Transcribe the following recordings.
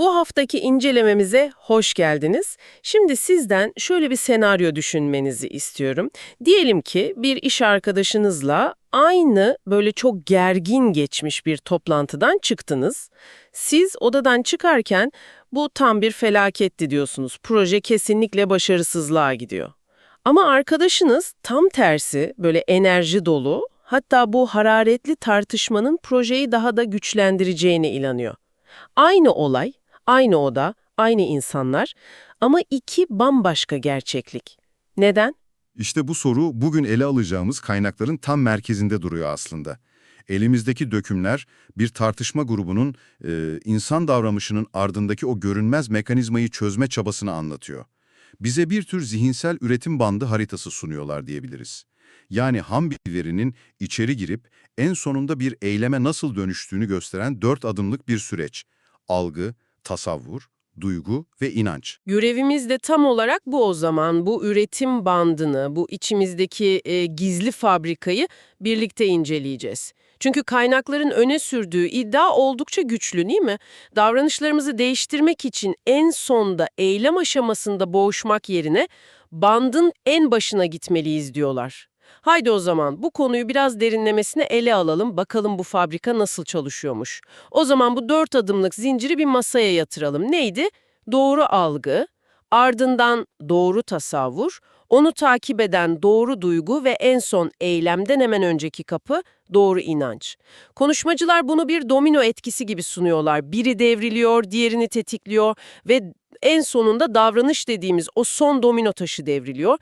Bu haftaki incelememize hoş geldiniz. Şimdi sizden şöyle bir senaryo düşünmenizi istiyorum. Diyelim ki bir iş arkadaşınızla aynı böyle çok gergin geçmiş bir toplantıdan çıktınız. Siz odadan çıkarken bu tam bir felaketti diyorsunuz. Proje kesinlikle başarısızlığa gidiyor. Ama arkadaşınız tam tersi böyle enerji dolu, hatta bu hararetli tartışmanın projeyi daha da güçlendireceğine inanıyor. Aynı olay, aynı oda, aynı insanlar ama iki bambaşka gerçeklik. Neden? İşte bu soru bugün ele alacağımız kaynakların tam merkezinde duruyor aslında. Elimizdeki dökümler bir tartışma grubunun e, insan davranışının ardındaki o görünmez mekanizmayı çözme çabasını anlatıyor. Bize bir tür zihinsel üretim bandı haritası sunuyorlar diyebiliriz. Yani ham bir verinin içeri girip en sonunda bir eyleme nasıl dönüştüğünü gösteren dört adımlık bir süreç. Algı, tasavvur, duygu ve inanç. Görevimiz de tam olarak bu o zaman. Bu üretim bandını, bu içimizdeki e, gizli fabrikayı birlikte inceleyeceğiz. Çünkü kaynakların öne sürdüğü iddia oldukça güçlü değil mi? Davranışlarımızı değiştirmek için en sonda eylem aşamasında boğuşmak yerine bandın en başına gitmeliyiz diyorlar. Haydi o zaman bu konuyu biraz derinlemesine ele alalım, bakalım bu fabrika nasıl çalışıyormuş. O zaman bu dört adımlık zinciri bir masaya yatıralım. Neydi? Doğru algı, ardından doğru tasavvur, onu takip eden doğru duygu ve en son eylemden hemen önceki kapı doğru inanç. Konuşmacılar bunu bir domino etkisi gibi sunuyorlar. Biri devriliyor, diğerini tetikliyor ve en sonunda davranış dediğimiz o son domino taşı devriliyor.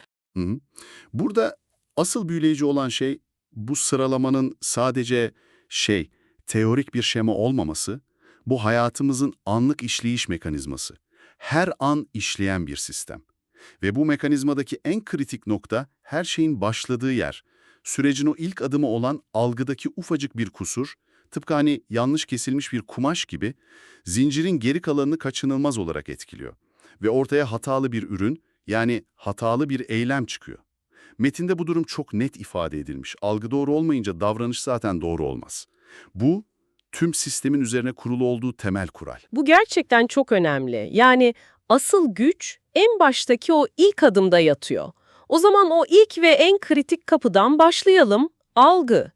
Burada asıl büyüleyici olan şey bu sıralamanın sadece şey, teorik bir şema olmaması, bu hayatımızın anlık işleyiş mekanizması. Her an işleyen bir sistem. Ve bu mekanizmadaki en kritik nokta her şeyin başladığı yer. Sürecin o ilk adımı olan algıdaki ufacık bir kusur, tıpkı hani yanlış kesilmiş bir kumaş gibi zincirin geri kalanını kaçınılmaz olarak etkiliyor. Ve ortaya hatalı bir ürün, yani hatalı bir eylem çıkıyor. Metinde bu durum çok net ifade edilmiş. Algı doğru olmayınca davranış zaten doğru olmaz. Bu, tüm sistemin üzerine kurulu olduğu temel kural. Bu gerçekten çok önemli. Yani asıl güç en baştaki o ilk adımda yatıyor. O zaman o ilk ve en kritik kapıdan başlayalım. Algı.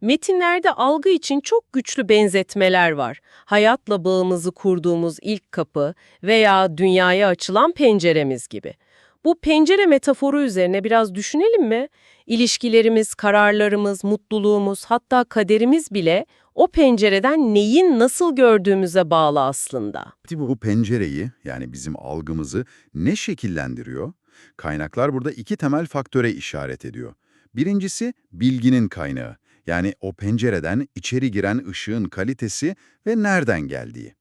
Metinlerde algı için çok güçlü benzetmeler var. Hayatla bağımızı kurduğumuz ilk kapı veya dünyaya açılan penceremiz gibi. Bu pencere metaforu üzerine biraz düşünelim mi? İlişkilerimiz, kararlarımız, mutluluğumuz, hatta kaderimiz bile o pencereden neyin nasıl gördüğümüze bağlı aslında. Bu pencereyi yani bizim algımızı ne şekillendiriyor? Kaynaklar burada iki temel faktöre işaret ediyor. Birincisi bilginin kaynağı. Yani o pencereden içeri giren ışığın kalitesi ve nereden geldiği.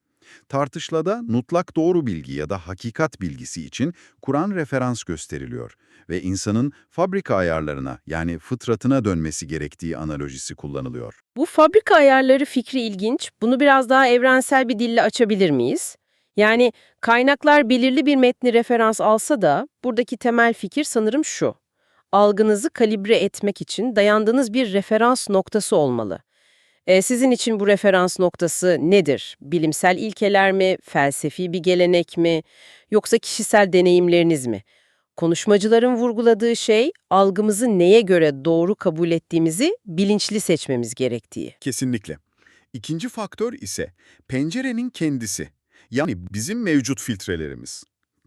Tartışlada mutlak doğru bilgi ya da hakikat bilgisi için Kur'an referans gösteriliyor ve insanın fabrika ayarlarına yani fıtratına dönmesi gerektiği analojisi kullanılıyor. Bu fabrika ayarları fikri ilginç. Bunu biraz daha evrensel bir dille açabilir miyiz? Yani kaynaklar belirli bir metni referans alsa da buradaki temel fikir sanırım şu. Algınızı kalibre etmek için dayandığınız bir referans noktası olmalı. E, sizin için bu referans noktası nedir? Bilimsel ilkeler mi, felsefi bir gelenek mi, yoksa kişisel deneyimleriniz mi? Konuşmacıların vurguladığı şey, algımızı neye göre doğru kabul ettiğimizi bilinçli seçmemiz gerektiği. Kesinlikle. İkinci faktör ise pencerenin kendisi. Yani bizim mevcut filtrelerimiz.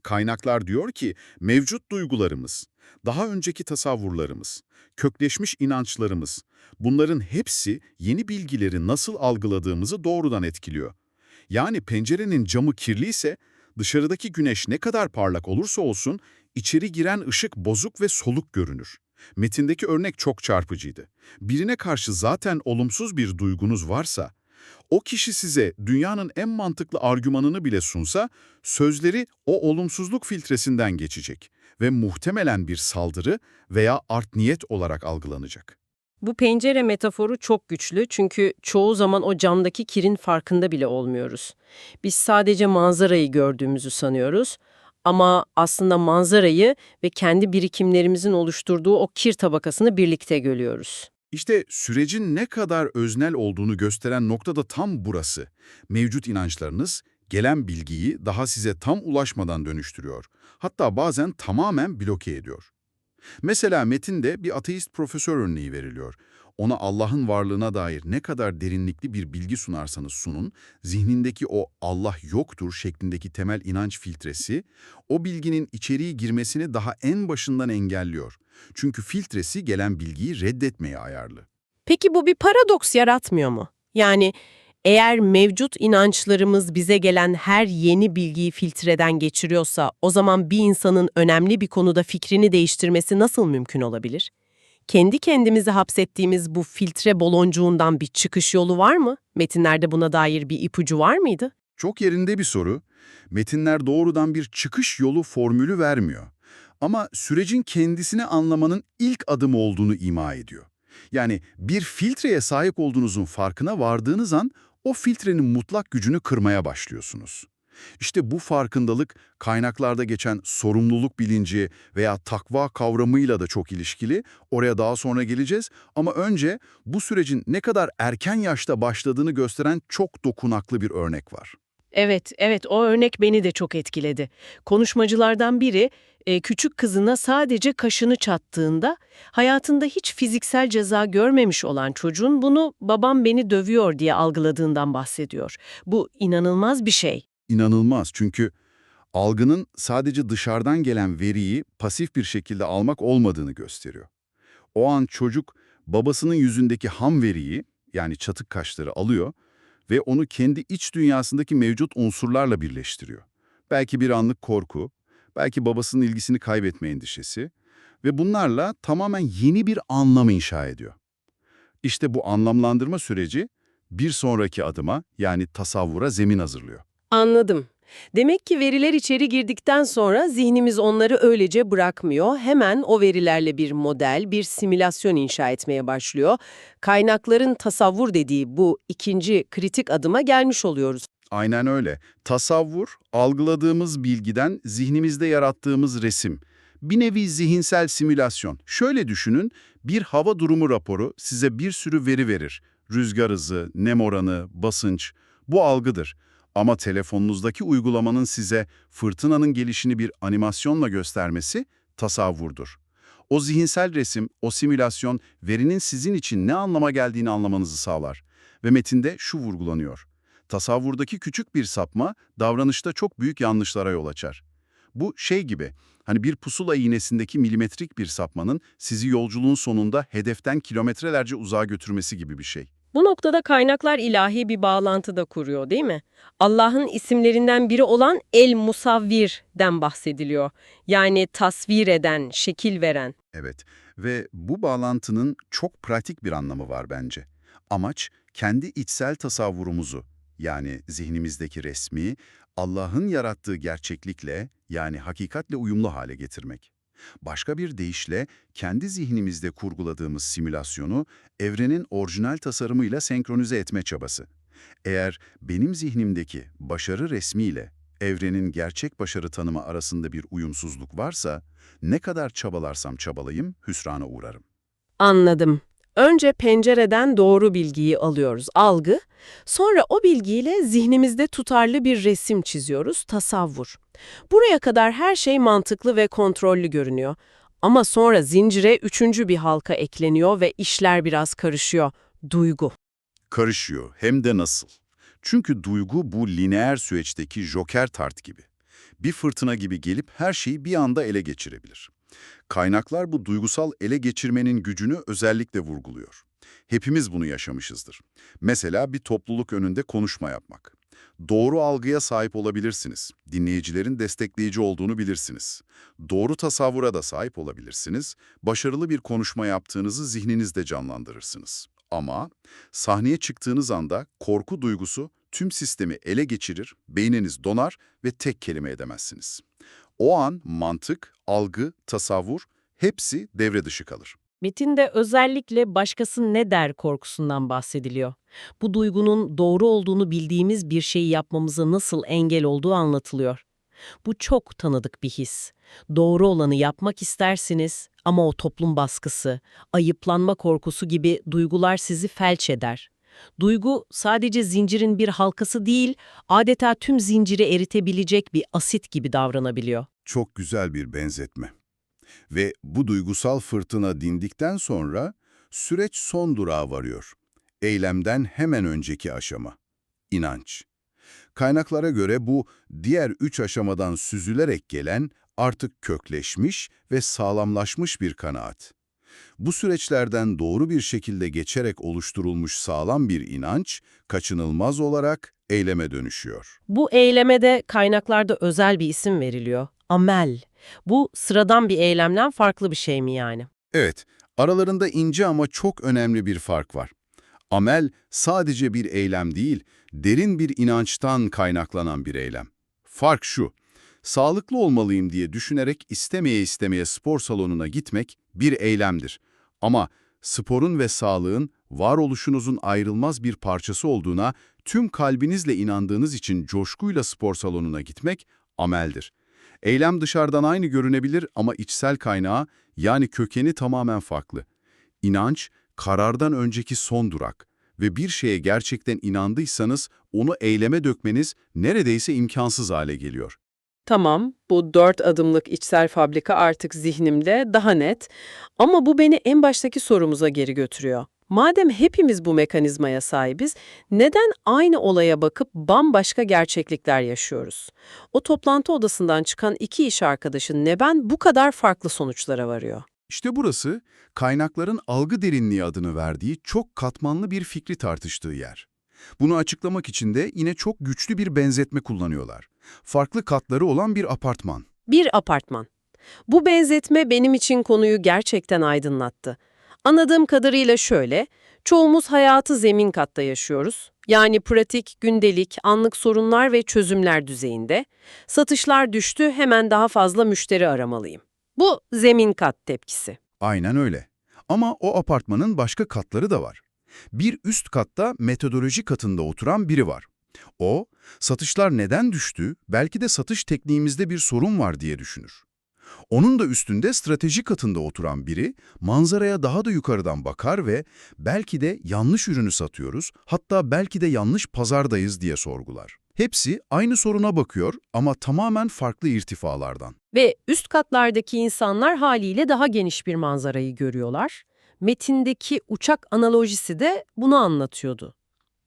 Kaynaklar diyor ki mevcut duygularımız, daha önceki tasavvurlarımız, kökleşmiş inançlarımız, bunların hepsi yeni bilgileri nasıl algıladığımızı doğrudan etkiliyor. Yani pencerenin camı kirliyse dışarıdaki güneş ne kadar parlak olursa olsun içeri giren ışık bozuk ve soluk görünür. Metindeki örnek çok çarpıcıydı. Birine karşı zaten olumsuz bir duygunuz varsa, o kişi size dünyanın en mantıklı argümanını bile sunsa, sözleri o olumsuzluk filtresinden geçecek ve muhtemelen bir saldırı veya art niyet olarak algılanacak. Bu pencere metaforu çok güçlü çünkü çoğu zaman o camdaki kirin farkında bile olmuyoruz. Biz sadece manzarayı gördüğümüzü sanıyoruz ama aslında manzarayı ve kendi birikimlerimizin oluşturduğu o kir tabakasını birlikte görüyoruz. İşte sürecin ne kadar öznel olduğunu gösteren nokta da tam burası. Mevcut inançlarınız, Gelen bilgiyi daha size tam ulaşmadan dönüştürüyor. Hatta bazen tamamen bloke ediyor. Mesela metinde bir ateist profesör örneği veriliyor. Ona Allah'ın varlığına dair ne kadar derinlikli bir bilgi sunarsanız sunun, zihnindeki o Allah yoktur şeklindeki temel inanç filtresi, o bilginin içeriği girmesini daha en başından engelliyor. Çünkü filtresi gelen bilgiyi reddetmeye ayarlı. Peki bu bir paradoks yaratmıyor mu? Yani eğer mevcut inançlarımız bize gelen her yeni bilgiyi filtreden geçiriyorsa o zaman bir insanın önemli bir konuda fikrini değiştirmesi nasıl mümkün olabilir? Kendi kendimizi hapsettiğimiz bu filtre boloncuğundan bir çıkış yolu var mı? Metinlerde buna dair bir ipucu var mıydı? Çok yerinde bir soru. Metinler doğrudan bir çıkış yolu formülü vermiyor. Ama sürecin kendisini anlamanın ilk adımı olduğunu ima ediyor. Yani bir filtreye sahip olduğunuzun farkına vardığınız an o filtrenin mutlak gücünü kırmaya başlıyorsunuz. İşte bu farkındalık kaynaklarda geçen sorumluluk bilinci veya takva kavramıyla da çok ilişkili. Oraya daha sonra geleceğiz ama önce bu sürecin ne kadar erken yaşta başladığını gösteren çok dokunaklı bir örnek var. Evet, evet o örnek beni de çok etkiledi. Konuşmacılardan biri e, küçük kızına sadece kaşını çattığında hayatında hiç fiziksel ceza görmemiş olan çocuğun bunu babam beni dövüyor diye algıladığından bahsediyor. Bu inanılmaz bir şey. İnanılmaz çünkü algının sadece dışarıdan gelen veriyi pasif bir şekilde almak olmadığını gösteriyor. O an çocuk babasının yüzündeki ham veriyi yani çatık kaşları alıyor ve onu kendi iç dünyasındaki mevcut unsurlarla birleştiriyor. Belki bir anlık korku, belki babasının ilgisini kaybetme endişesi ve bunlarla tamamen yeni bir anlam inşa ediyor. İşte bu anlamlandırma süreci bir sonraki adıma yani tasavvura zemin hazırlıyor. Anladım. Demek ki veriler içeri girdikten sonra zihnimiz onları öylece bırakmıyor. Hemen o verilerle bir model, bir simülasyon inşa etmeye başlıyor. Kaynakların tasavvur dediği bu ikinci kritik adıma gelmiş oluyoruz. Aynen öyle. Tasavvur, algıladığımız bilgiden zihnimizde yarattığımız resim. Bir nevi zihinsel simülasyon. Şöyle düşünün, bir hava durumu raporu size bir sürü veri verir. Rüzgar hızı, nem oranı, basınç. Bu algıdır. Ama telefonunuzdaki uygulamanın size fırtınanın gelişini bir animasyonla göstermesi tasavvurdur. O zihinsel resim, o simülasyon verinin sizin için ne anlama geldiğini anlamanızı sağlar. Ve metinde şu vurgulanıyor. Tasavvurdaki küçük bir sapma davranışta çok büyük yanlışlara yol açar. Bu şey gibi, hani bir pusula iğnesindeki milimetrik bir sapmanın sizi yolculuğun sonunda hedeften kilometrelerce uzağa götürmesi gibi bir şey. Bu noktada kaynaklar ilahi bir bağlantı da kuruyor değil mi? Allah'ın isimlerinden biri olan El Musavvir'den bahsediliyor. Yani tasvir eden, şekil veren. Evet ve bu bağlantının çok pratik bir anlamı var bence. Amaç kendi içsel tasavvurumuzu yani zihnimizdeki resmi Allah'ın yarattığı gerçeklikle yani hakikatle uyumlu hale getirmek. Başka bir deyişle kendi zihnimizde kurguladığımız simülasyonu evrenin orijinal tasarımıyla senkronize etme çabası. Eğer benim zihnimdeki başarı resmiyle evrenin gerçek başarı tanımı arasında bir uyumsuzluk varsa, ne kadar çabalarsam çabalayayım hüsrana uğrarım. Anladım. Önce pencereden doğru bilgiyi alıyoruz, algı. Sonra o bilgiyle zihnimizde tutarlı bir resim çiziyoruz, tasavvur. Buraya kadar her şey mantıklı ve kontrollü görünüyor. Ama sonra zincire üçüncü bir halka ekleniyor ve işler biraz karışıyor. Duygu. Karışıyor, hem de nasıl. Çünkü duygu bu lineer süreçteki joker tart gibi. Bir fırtına gibi gelip her şeyi bir anda ele geçirebilir. Kaynaklar bu duygusal ele geçirmenin gücünü özellikle vurguluyor. Hepimiz bunu yaşamışızdır. Mesela bir topluluk önünde konuşma yapmak. Doğru algıya sahip olabilirsiniz. Dinleyicilerin destekleyici olduğunu bilirsiniz. Doğru tasavvura da sahip olabilirsiniz. Başarılı bir konuşma yaptığınızı zihninizde canlandırırsınız. Ama sahneye çıktığınız anda korku duygusu tüm sistemi ele geçirir, beyniniz donar ve tek kelime edemezsiniz. O an mantık, algı, tasavvur hepsi devre dışı kalır. Metinde özellikle başkası ne der korkusundan bahsediliyor. Bu duygunun doğru olduğunu bildiğimiz bir şeyi yapmamıza nasıl engel olduğu anlatılıyor. Bu çok tanıdık bir his. Doğru olanı yapmak istersiniz ama o toplum baskısı, ayıplanma korkusu gibi duygular sizi felç eder. Duygu sadece zincirin bir halkası değil, adeta tüm zinciri eritebilecek bir asit gibi davranabiliyor. Çok güzel bir benzetme. Ve bu duygusal fırtına dindikten sonra süreç son durağa varıyor. Eylemden hemen önceki aşama. İnanç. Kaynaklara göre bu diğer üç aşamadan süzülerek gelen artık kökleşmiş ve sağlamlaşmış bir kanaat. Bu süreçlerden doğru bir şekilde geçerek oluşturulmuş sağlam bir inanç, kaçınılmaz olarak eyleme dönüşüyor. Bu eyleme de kaynaklarda özel bir isim veriliyor. Amel. Bu sıradan bir eylemden farklı bir şey mi yani? Evet, aralarında ince ama çok önemli bir fark var. Amel sadece bir eylem değil, derin bir inançtan kaynaklanan bir eylem. Fark şu, sağlıklı olmalıyım diye düşünerek istemeye istemeye spor salonuna gitmek bir eylemdir. Ama sporun ve sağlığın varoluşunuzun ayrılmaz bir parçası olduğuna tüm kalbinizle inandığınız için coşkuyla spor salonuna gitmek ameldir. Eylem dışarıdan aynı görünebilir ama içsel kaynağı yani kökeni tamamen farklı. İnanç, karardan önceki son durak ve bir şeye gerçekten inandıysanız onu eyleme dökmeniz neredeyse imkansız hale geliyor. Tamam, bu dört adımlık içsel fabrika artık zihnimde daha net. Ama bu beni en baştaki sorumuza geri götürüyor. Madem hepimiz bu mekanizmaya sahibiz, neden aynı olaya bakıp bambaşka gerçeklikler yaşıyoruz? O toplantı odasından çıkan iki iş arkadaşı neden bu kadar farklı sonuçlara varıyor? İşte burası, kaynakların algı derinliği adını verdiği çok katmanlı bir fikri tartıştığı yer. Bunu açıklamak için de yine çok güçlü bir benzetme kullanıyorlar. Farklı katları olan bir apartman. Bir apartman. Bu benzetme benim için konuyu gerçekten aydınlattı. Anladığım kadarıyla şöyle, çoğumuz hayatı zemin katta yaşıyoruz. Yani pratik, gündelik, anlık sorunlar ve çözümler düzeyinde. Satışlar düştü, hemen daha fazla müşteri aramalıyım. Bu zemin kat tepkisi. Aynen öyle. Ama o apartmanın başka katları da var. Bir üst katta metodoloji katında oturan biri var. O, satışlar neden düştü, belki de satış tekniğimizde bir sorun var diye düşünür. Onun da üstünde strateji katında oturan biri, manzaraya daha da yukarıdan bakar ve belki de yanlış ürünü satıyoruz, hatta belki de yanlış pazardayız diye sorgular. Hepsi aynı soruna bakıyor ama tamamen farklı irtifalardan. Ve üst katlardaki insanlar haliyle daha geniş bir manzarayı görüyorlar. Metindeki uçak analojisi de bunu anlatıyordu.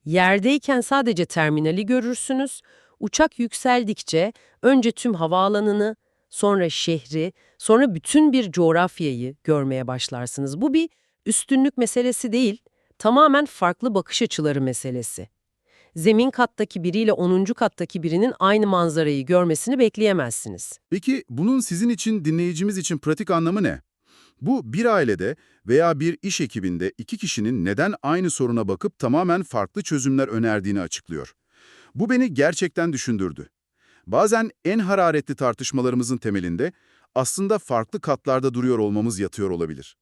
Yerdeyken sadece terminali görürsünüz, uçak yükseldikçe önce tüm havaalanını, sonra şehri, sonra bütün bir coğrafyayı görmeye başlarsınız. Bu bir üstünlük meselesi değil, tamamen farklı bakış açıları meselesi. Zemin kattaki biriyle 10. kattaki birinin aynı manzarayı görmesini bekleyemezsiniz. Peki bunun sizin için, dinleyicimiz için pratik anlamı ne? Bu bir ailede veya bir iş ekibinde iki kişinin neden aynı soruna bakıp tamamen farklı çözümler önerdiğini açıklıyor. Bu beni gerçekten düşündürdü. Bazen en hararetli tartışmalarımızın temelinde aslında farklı katlarda duruyor olmamız yatıyor olabilir.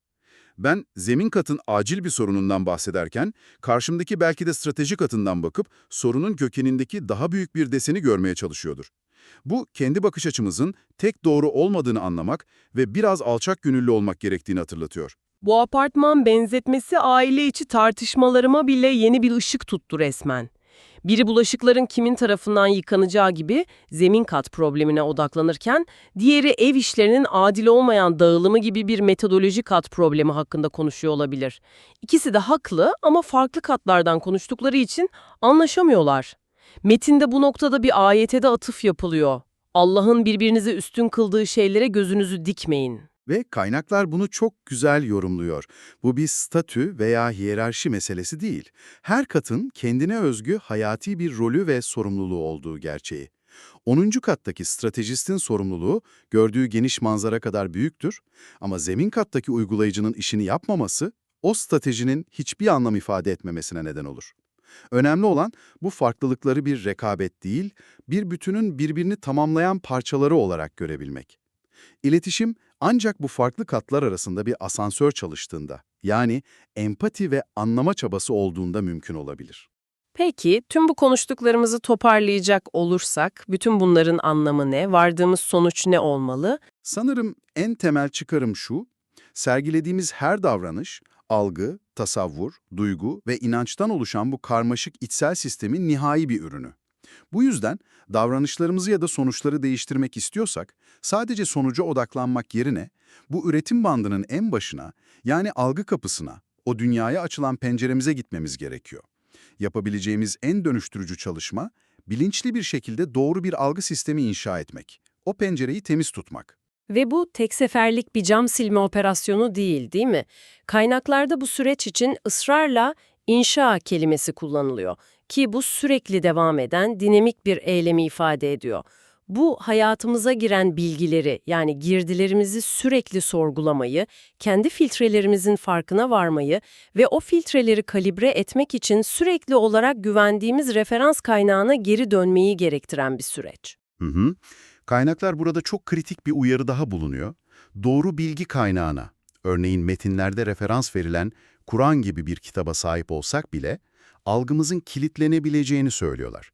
Ben zemin katın acil bir sorunundan bahsederken, karşımdaki belki de strateji katından bakıp sorunun kökenindeki daha büyük bir deseni görmeye çalışıyordur. Bu, kendi bakış açımızın tek doğru olmadığını anlamak ve biraz alçak gönüllü olmak gerektiğini hatırlatıyor. Bu apartman benzetmesi aile içi tartışmalarıma bile yeni bir ışık tuttu resmen. Biri bulaşıkların kimin tarafından yıkanacağı gibi zemin kat problemine odaklanırken, diğeri ev işlerinin adil olmayan dağılımı gibi bir metodoloji kat problemi hakkında konuşuyor olabilir. İkisi de haklı ama farklı katlardan konuştukları için anlaşamıyorlar. Metinde bu noktada bir ayete de atıf yapılıyor. Allah'ın birbirinizi üstün kıldığı şeylere gözünüzü dikmeyin. Ve kaynaklar bunu çok güzel yorumluyor. Bu bir statü veya hiyerarşi meselesi değil. Her katın kendine özgü hayati bir rolü ve sorumluluğu olduğu gerçeği. 10. kattaki stratejistin sorumluluğu gördüğü geniş manzara kadar büyüktür ama zemin kattaki uygulayıcının işini yapmaması o stratejinin hiçbir anlam ifade etmemesine neden olur. Önemli olan bu farklılıkları bir rekabet değil, bir bütünün birbirini tamamlayan parçaları olarak görebilmek. İletişim ancak bu farklı katlar arasında bir asansör çalıştığında, yani empati ve anlama çabası olduğunda mümkün olabilir. Peki, tüm bu konuştuklarımızı toparlayacak olursak, bütün bunların anlamı ne, vardığımız sonuç ne olmalı? Sanırım en temel çıkarım şu, sergilediğimiz her davranış Algı, tasavvur, duygu ve inançtan oluşan bu karmaşık içsel sistemin nihai bir ürünü. Bu yüzden davranışlarımızı ya da sonuçları değiştirmek istiyorsak sadece sonuca odaklanmak yerine bu üretim bandının en başına yani algı kapısına, o dünyaya açılan penceremize gitmemiz gerekiyor. Yapabileceğimiz en dönüştürücü çalışma bilinçli bir şekilde doğru bir algı sistemi inşa etmek. O pencereyi temiz tutmak. Ve bu tek seferlik bir cam silme operasyonu değil, değil mi? Kaynaklarda bu süreç için ısrarla inşa kelimesi kullanılıyor ki bu sürekli devam eden dinamik bir eylemi ifade ediyor. Bu hayatımıza giren bilgileri yani girdilerimizi sürekli sorgulamayı, kendi filtrelerimizin farkına varmayı ve o filtreleri kalibre etmek için sürekli olarak güvendiğimiz referans kaynağına geri dönmeyi gerektiren bir süreç. Hı hı. Kaynaklar burada çok kritik bir uyarı daha bulunuyor. Doğru bilgi kaynağına, örneğin metinlerde referans verilen Kur'an gibi bir kitaba sahip olsak bile, algımızın kilitlenebileceğini söylüyorlar.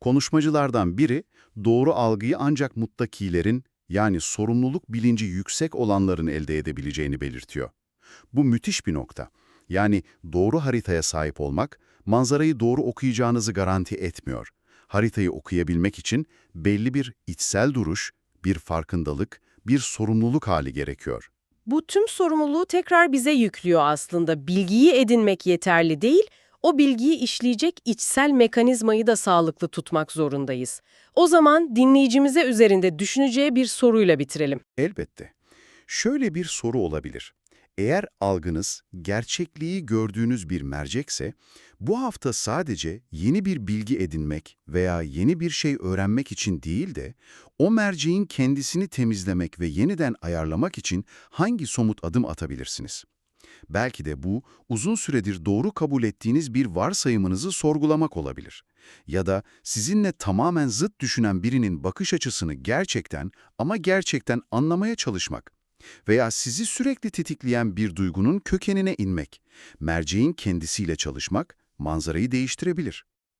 Konuşmacılardan biri, doğru algıyı ancak muttakilerin, yani sorumluluk bilinci yüksek olanların elde edebileceğini belirtiyor. Bu müthiş bir nokta. Yani doğru haritaya sahip olmak, manzarayı doğru okuyacağınızı garanti etmiyor. Haritayı okuyabilmek için belli bir içsel duruş, bir farkındalık, bir sorumluluk hali gerekiyor. Bu tüm sorumluluğu tekrar bize yüklüyor aslında. Bilgiyi edinmek yeterli değil, o bilgiyi işleyecek içsel mekanizmayı da sağlıklı tutmak zorundayız. O zaman dinleyicimize üzerinde düşüneceği bir soruyla bitirelim. Elbette. Şöyle bir soru olabilir. Eğer algınız gerçekliği gördüğünüz bir mercekse, bu hafta sadece yeni bir bilgi edinmek veya yeni bir şey öğrenmek için değil de, o merceğin kendisini temizlemek ve yeniden ayarlamak için hangi somut adım atabilirsiniz? Belki de bu, uzun süredir doğru kabul ettiğiniz bir varsayımınızı sorgulamak olabilir. Ya da sizinle tamamen zıt düşünen birinin bakış açısını gerçekten ama gerçekten anlamaya çalışmak. Veya sizi sürekli tetikleyen bir duygunun kökenine inmek. Merceğin kendisiyle çalışmak manzarayı değiştirebilir.